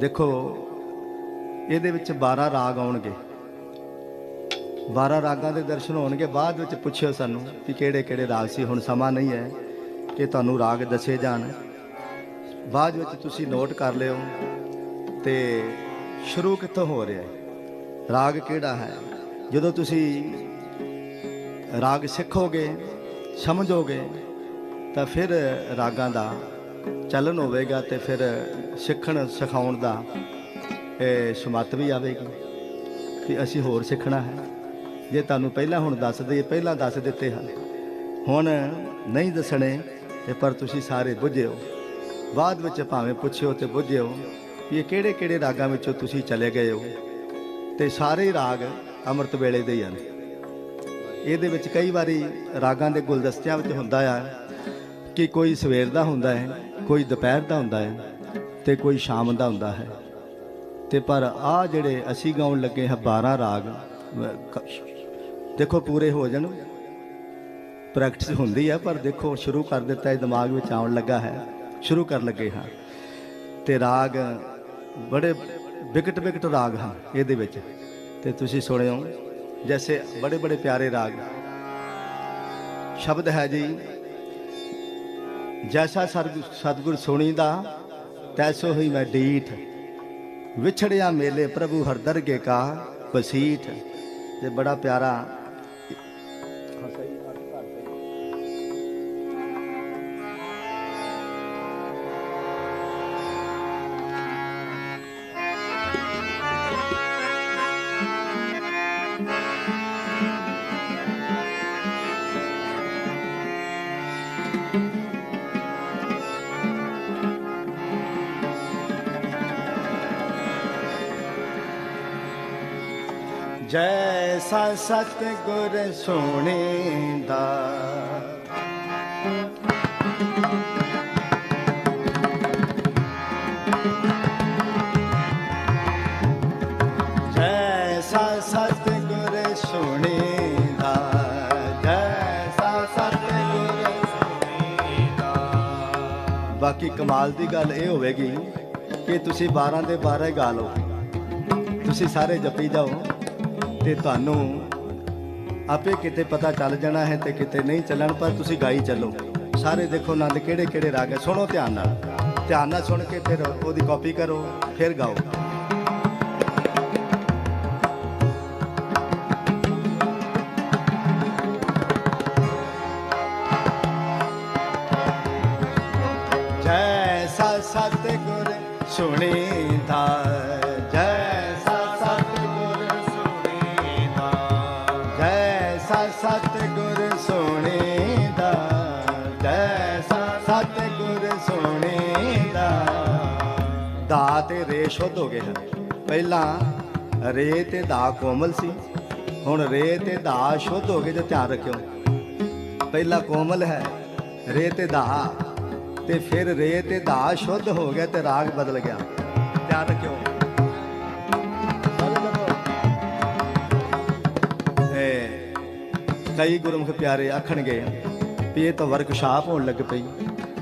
ਦੇਖੋ, ਇਹਦੇ ਵਿੱਚ 12 ਰਾਗ ਆਉਣਗੇ। 12 ਰਾਗਾਂ ਦੇ ਦਰਸ਼ਨ ਹੋਣਗੇ। ਬਾਅਦ ਵਿੱਚ ਪੁੱਛਿਓ ਸਾਨੂੰ ਕਿ ਕਿਹੜੇ ਕਿਹੜੇ ਰਾਗ ਸੀ। ਹੁਣ ਸਮਾਂ ਨਹੀਂ ਹੈ ਕਿ ਤੁਹਾਨੂੰ ਰਾਗ ਦੱਸੇ ਜਾਣ। ਬਾਅਦ ਵਿੱਚ ਤੁਸੀਂ ਨੋਟ ਕਰ ਲਿਓ ਤੇ ਸ਼ੁਰੂ ਕਿੱਥੋਂ ਹੋ ਰਿਹਾ ਹੈ? ਰਾਗ ਕਿਹੜਾ ਹੈ? ਜਦੋਂ ਤੁਸੀਂ ਰਾਗ ਸਿੱਖੋਗੇ, ਸਮਝੋਗੇ, ਤਾਂ ਫਿਰ ਰਾਗਾਂ ਦਾ ਚੱਲਣ ਹੋਵੇਗਾ ਤੇ ਫਿਰ ਸਿੱਖਣ ਸਿਖਾਉਣ ਦਾ ਇਹ ਸਮੱਤ ਵੀ ਆਵੇਗੀ ਕਿ ਅਸੀਂ ਹੋਰ ਸਿੱਖਣਾ ਹੈ। ਜੇ ਤੁਹਾਨੂੰ ਪਹਿਲਾਂ ਹੁਣ ਦੱਸ ਦਈਏ, ਪਹਿਲਾਂ ਦੱਸ ਦਿੱਤੇ ਹਨ। ਹੁਣ ਨਹੀਂ ਦੱਸਣੇ, ਤੇ ਪਰ ਤੁਸੀਂ ਸਾਰੇ ਬੁੱਝਿਓ। ਬਾਅਦ ਵਿੱਚ ਭਾਵੇਂ ਪੁੱਛਿਓ ਤੇ ਬੁੱਝਿਓ ਕਿ ਇਹ ਕਿਹੜੇ ਕਿਹੜੇ ਰਾਗਾਂ ਵਿੱਚੋਂ ਤੁਸੀਂ ਚਲੇ ਗਏ ਹੋ। ਤੇ ਸਾਰੇ ਰਾਗ ਅੰਮ੍ਰਿਤ ਵੇਲੇ ਦੇ ਹੀ ਹਨ। ਇਹਦੇ ਵਿੱਚ ਕਈ ਵਾਰੀ ਰਾਗਾਂ ਦੇ ਗੁਲਦਸਤਿਆਂ ਵਿੱਚ ਹੁੰਦਾ ਆ ਕਿ ਕੋਈ ਸਵੇਰ ਦਾ ਹੁੰਦਾ ਹੈ ਕੋਈ ਦੁਪਹਿਰ ਦਾ ਹੁੰਦਾ ਹੈ ਤੇ ਕੋਈ ਸ਼ਾਮ ਦਾ ਹੁੰਦਾ ਹੈ। ਤੇ ਪਰ ਆ ਜਿਹੜੇ ਅਸੀਂ ਗਾਉਣ ਲੱਗੇ ਹਾਂ 12 ਰਾਗ ਦੇਖੋ ਪੂਰੇ ਹੋ ਜਾਣ। ਪ੍ਰੈਕਟਿਸ ਹੁੰਦੀ ਹੈ ਪਰ ਦੇਖੋ ਸ਼ੁਰੂ ਕਰ ਦਿੱਤਾ ਇਹ ਦਿਮਾਗ ਵਿੱਚ ਆਉਣ ਲੱਗਾ ਹੈ। ਸ਼ੁਰੂ ਕਰਨ ਲੱਗੇ ਹਾਂ। ਤੇ ਰਾਗ, ਬੜੇ ਵਿਕਟ ਵਿਕਟ ਰਾਗ ਹਨ ਇਹਦੇ ਵਿੱਚ। ਤੇ ਤੁਸੀਂ ਸੁਣਿਓ, ਜੈਸੇ ਬੜੇ ਬੜੇ ਪਿਆਰੇ ਰਾਗ। ਸ਼ਬਦ ਹੈ ਜੀ ਜੈਸਾ ਸਰਗ- ਸਤਿਗੁਰ ਸੁਣੀਦਾ, ਤੈਸੋ ਹੀ ਮੈਂ ਡੀਠ। ਵਿਛੜਿਆ ਮੇਲੇ ਪ੍ਰਭੂ ਹਰਦਰ ਕੇ ਕਾ, ਬਸੀਠ। ਤੇ ਬੜਾ ਪਿਆਰਾ ਜੈਸਾ ਸਤਿਗੁਰ ਸੁਣੀਦਾ। ਜੈਸਾ ਸਤਿਗੁਰ ਸੁਣੀਦਾ ਜੈਸਾ ਸਤਿਗੁਰ ਸੁਣੀਦਾ। ਬਾਕੀ ਕਮਾਲ ਦੀ ਗੱਲ ਇਹ ਹੋਵੇਗੀ ਕਿ ਤੁਸੀਂ 12 ਦੇ 12 ਗਾ ਲਓ। ਤੁਸੀਂ ਸਾਰੇ ਜਪੀ ਜਾਓ। ਤੇ ਤੁਹਾਨੂੰ ਆਪੇ ਕਿਤੇ ਪਤਾ ਚੱਲ ਜਾਣਾ ਹੈ ਤੇ ਕਿਤੇ ਨਹੀਂ ਚੱਲਣ, ਪਰ ਤੁਸੀਂ ਗਾਈ ਚੱਲੋ। ਸਾਰੇ ਦੇਖੋ ਆਨੰਦ ਕਿਹੜੇ ਕਿਹੜੇ ਰਾਗ ਹੈ। ਸੁਣੋ ਧਿਆਨ ਨਾਲ। ਧਿਆਨ ਨਾਲ ਸੁਣ ਕੇ ਫਿਰ ਉਹਦੀ ਕਾਪੀ ਕਰੋ, ਫਿਰ ਗਾਓ। ਜੈਸਾ ਸਤਿਗੁਰ ਸੁਣੀਦਾ ਸਤਿਗੁਰ ਸੁਣੀਦਾ। ਦਾ ਤੇ ਰੇ ਸ਼ੁੱਧ ਹੋ ਗਏ ਹਨ। ਪਹਿਲਾਂ ਰੇ ਤੇ ਦਾ ਕੋਮਲ ਸੀ, ਹੁਣ ਰੇ ਤੇ ਦਾ ਸ਼ੁੱਧ ਹੋ ਗਏ, ਜੇ ਧਿਆਨ ਰੱਖਿਓ। ਪਹਿਲਾ ਕੋਮਲ ਹੈ, ਰੇ ਤੇ ਦਾ, ਤੇ ਫਿਰ ਰੇ ਤੇ ਦਾ ਸ਼ੁੱਧ ਹੋ ਗਿਆ ਤੇ ਰਾਗ ਬਦਲ ਗਿਆ। ਧਿਆਨ ਰੱਖਿਓ। ਕਈ ਗੁਰਮੁਖ ਪਿਆਰੇ ਆਖਣਗੇ ਵੀ ਇਹ ਤਾਂ ਵਰਕਸ਼ਾਪ ਹੋਣ ਲੱਗ ਪਈ।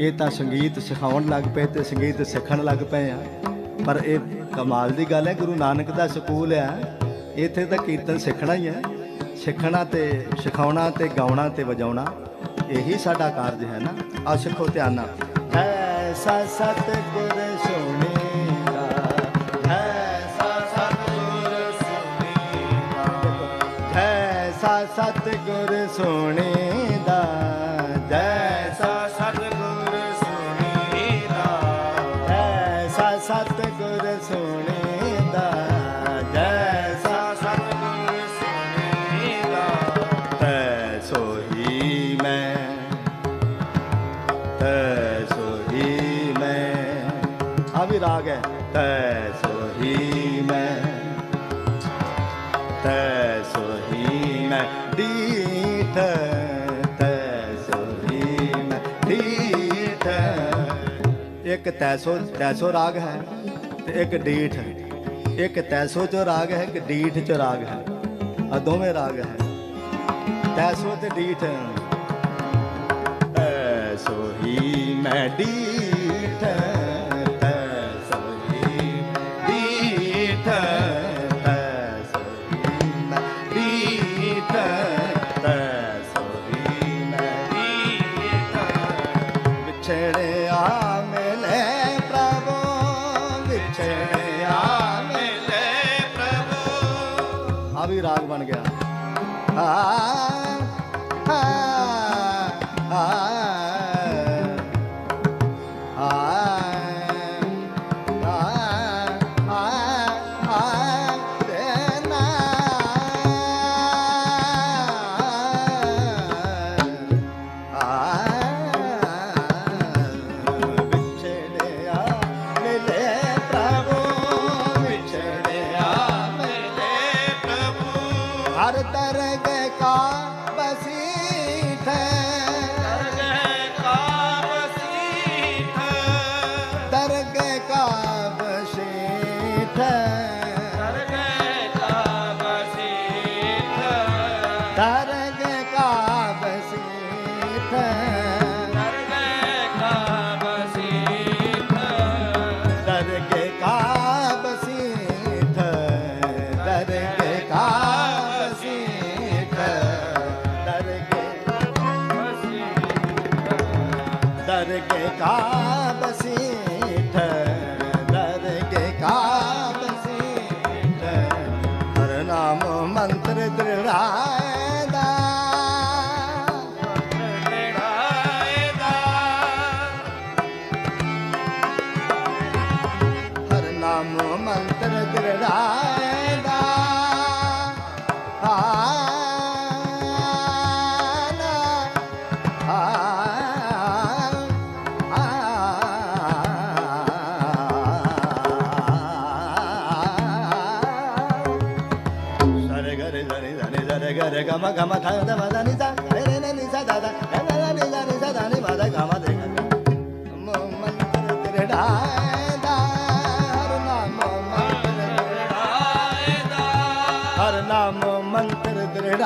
ਇਹ ਤਾਂ ਸੰਗੀਤ ਸਿਖਾਉਣ ਲੱਗ ਪਏ ਤੇ ਸੰਗੀਤ ਸਿੱਖਣ ਲੱਗ ਪਏ ਆ। ਪਰ ਇਹ ਕਮਾਲ ਦੀ ਗੱਲ ਹੈ, ਗੁਰੂ ਨਾਨਕ ਦਾ ਸਕੂਲ ਹੈ ਇੱਥੇ ਤਾਂ ਕੀਰਤਨ ਸਿੱਖਣਾ ਹੀ ਹੈ ਸਿੱਖਣਾ ਤੇ ਸਿਖਾਉਣਾ ਤੇ ਗਾਉਣਾ ਤੇ ਵਜਾਉਣਾ, ਇਹੀ ਸਾਡਾ ਕਾਰਜ ਹੈ ਨਾ। ਆ ਸਿੱਖੋ ਧਿਆਨ ਨਾਲ। ਐਸਾ ਸਤਿਗੁਰ ਸੁਣੀਦਾ ਸਤਿਗੁਰ ਸੁਣੀਦਾ। ਐਸਾ ਸਤਿਗੁਰ ਸੁਣੀਦਾ, ਜੈਸਾ ਸਤਿਗੁਰ ਸੁਣੀਦਾ, ਤੈ ਸੋਹੀ ਮੈਂ, ਤੈ ਸੋਹੀ ਮੈਂ। ਆ ਵੀ ਰਾਗ ਹੈ। ਤੈ ਸੋਹੀ ਮੈਂ, ਤੈ ਸੋਹੀ ਮੈਂ। ਦੀਠ ਇੱਕ ਤੈਸੋ ਤੈਸੋ ਰਾਗ ਹੈ ਤੇ ਇੱਕ ਡੀਠ ਇੱਕ ਤੈਸੋ ਚ ਰਾਗ ਹੈ, ਇੱਕ ਡੀਠ ਚ ਰਾਗ ਹੈ। ਆ ਦੋਵੇਂ ਰਾਗ ਹੈ। ਤੈਸੋ ਤੇ ਡੀਠ। ਐਸੋ ਹੀ ਮੈਂ ਡੀਠ। ਆ ਵੀ ਰਾਗ ਬਣ ਗਿਆ। ਆ 嘿 नमो मंत्र दृढ़ादा గమ గమ ధన మద నిజ నిజ దద నిజ నిజ దని మద గమ దిగ మంత్ర దృఢ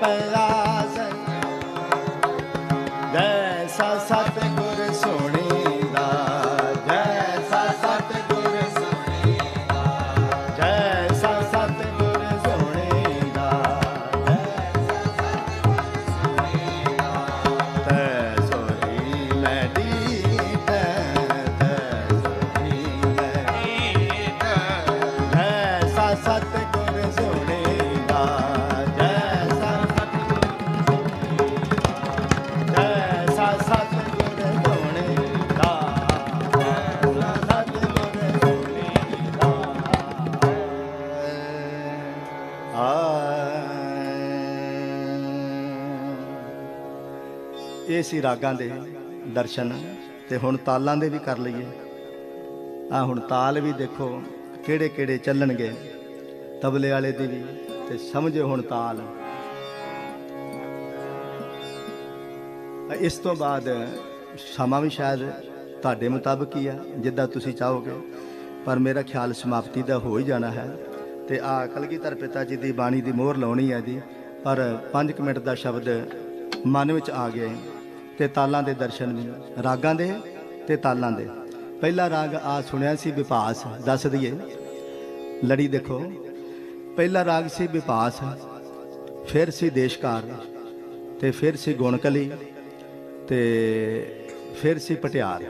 pedazo. ਆ ਇਹ ਸੀ ਰਾਗਾਂ ਦੇ ਦਰਸ਼ਨ ਤੇ ਹੁਣ ਤਾਲਾਂ ਦੇ ਵੀ ਕਰ ਲਈਏ। ਆ ਹੁਣ ਤਾਲ ਵੀ ਦੇਖੋ ਕਿਹੜੇ ਕਿਹੜੇ ਚੱਲਣਗੇ। ਤਬਲੇ ਵਾਲੇ ਦੀ ਵੀ ਤੇ ਸਮਝੋ ਹੁਣ ਤਾਲ। ਇਸ ਤੋਂ ਬਾਅਦ ਸਮਾਂ ਵੀ ਸ਼ਾਇਦ ਤੁਹਾਡੇ ਮੁਤਾਬਕ ਹੀ ਆ, ਜਿੱਦਾਂ ਤੁਸੀਂ ਚਾਹੋਗੇ। ਪਰ ਮੇਰਾ ਖਿਆਲ ਸਮਾਪਤੀ ਦਾ ਹੋ ਹੀ ਜਾਣਾ ਹੈ। ਤੇ ਆ ਕਲਗੀਧਰ ਪਿਤਾ ਜੀ ਦੀ ਬਾਣੀ ਦੀ ਮੋਹਰ ਲਾਉਣੀ ਹੈ ਜੀ। ਪਰ 5 ਮਿੰਟ ਦਾ ਸ਼ਬਦ ਮਨ ਵਿੱਚ ਆ ਗਿਆ ਤੇ ਤਾਲਾਂ ਦੇ ਦਰਸ਼ਨ ਵੀ, ਰਾਗਾਂ ਦੇ ਤੇ ਤਾਲਾਂ ਦੇ। ਪਹਿਲਾ ਰਾਗ ਆ ਸੁਣਿਆ ਸੀ ਵਿਪਾਸ, ਦੱਸ ਦਈਏ। ਲੜੀ ਦੇਖੋ, ਪਹਿਲਾ ਰਾਗ ਸੀ ਵਿਪਾਸ, ਫਿਰ ਸੀ ਦੇਸ਼ਕਾਰ, ਤੇ ਫਿਰ ਸੀ ਗੁਣਕਲੀ, ਤੇ ਫਿਰ ਸੀ ਪਟਿਆਰ।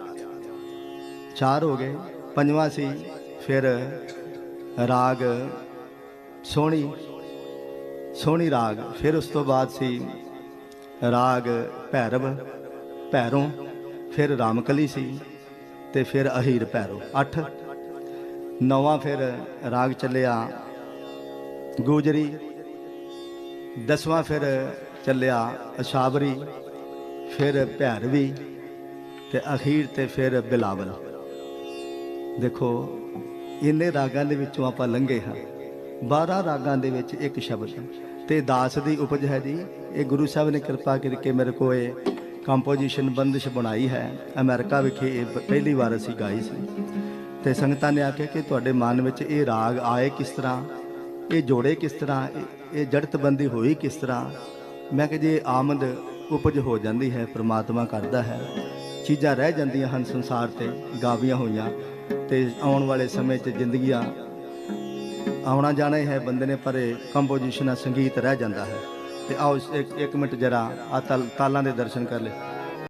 ਚਾਰ ਹੋ ਗਏ, ਪੰਜਵਾਂ ਸੀ, ਫਿਰ ਰਾਗ ਸੋਹਣੀ ਸੋਹਣੀ ਰਾਗ। ਫਿਰ ਉਸ ਤੋਂ ਬਾਅਦ ਸੀ ਰਾਗ ਭੈਰਵ, ਭੈਰੋਂ, ਫਿਰ ਰਾਮਕਲੀ ਸੀ ਤੇ ਫਿਰ ਅਹੀਰ ਭੈਰੋ। 8 ਨੌਵਾਂ ਫਿਰ ਰਾਗ ਚੱਲਿਆ ਗੋਜਰੀ, ਦਸਵਾਂ ਫਿਰ ਚੱਲਿਆ ਅਸ਼ਾਵਰੀ, ਫਿਰ ਭੈਰਵੀ ਤੇ ਅਖੀਰ ਤੇ ਫਿਰ ਬਿਲਾਵਲ। ਦੇਖੋ, ਇੰਨੇ ਰਾਗਾਂ ਦੇ ਵਿੱਚੋਂ ਆਪਾਂ ਲੰਘੇ ਹਾਂ। 12 ਰਾਗਾਂ ਦੇ ਵਿੱਚ ਇੱਕ ਸ਼ਬਦ। ਤੇ ਦਾਸ ਦੀ ਉਪਜ ਹੈ ਜੀ, ਇਹ ਗੁਰੂ ਸਾਹਿਬ ਨੇ ਕਿਰਪਾ ਕਰਕੇ ਮੇਰੇ ਕੋ ਇਹ ਕੰਪੋਜੀਸ਼ਨ ਬੰਦਿਸ਼ ਬਣਾਈ ਹੈ। ਅਮਰੀਕਾ ਵਿਖੇ ਇਹ ਪਹਿਲੀ ਵਾਰ ਅਸੀਂ ਗਾਈ ਸੀ। ਤੇ ਸੰਗਤਾਂ ਨੇ ਆਖਿਆ ਕਿ ਤੁਹਾਡੇ ਮਨ ਵਿੱਚ ਇਹ ਰਾਗ ਆਏ ਕਿਸ ਤਰ੍ਹਾਂ? ਇਹ ਜੋੜੇ ਕਿਸ ਤਰ੍ਹਾਂ? ਇਹ- ਇਹ ਜੜਤਬੰਦੀ ਹੋਈ ਕਿਸ ਤਰ੍ਹਾਂ? ਮੈਂ ਕਿ ਜੇ ਆਮਦ ਉਪਜ ਹੋ ਜਾਂਦੀ ਹੈ, ਪ੍ਰਮਾਤਮਾ ਕਰਦਾ ਹੈ। ਚੀਜ਼ਾਂ ਰਹਿ ਜਾਂਦੀਆਂ ਹਨ ਸੰਸਾਰ ਤੇ, ਗਾਵੀਆਂ ਹੋਈਆਂ। ਤੇ ਆਉਣ ਵਾਲੇ ਸਮੇਂ 'ਚ ਜ਼ਿੰਦਗੀਆਂ ਆਉਣਾ ਜਾਣਾ ਹੀ ਹੈ ਬੰਦੇ ਨੇ, ਪਰ ਇਹ ਕੰਪੋਜੀਸ਼ਨ ਸੰਗੀਤ ਰਹਿ ਜਾਂਦਾ ਹੈ। ਤੇ ਆਓ ਇੱਕ ਇੱਕ ਮਿੰਟ ਜਰਾ ਆ ਤਾਲਾਂ ਦੇ ਦਰਸ਼ਨ ਕਰ ਲੈ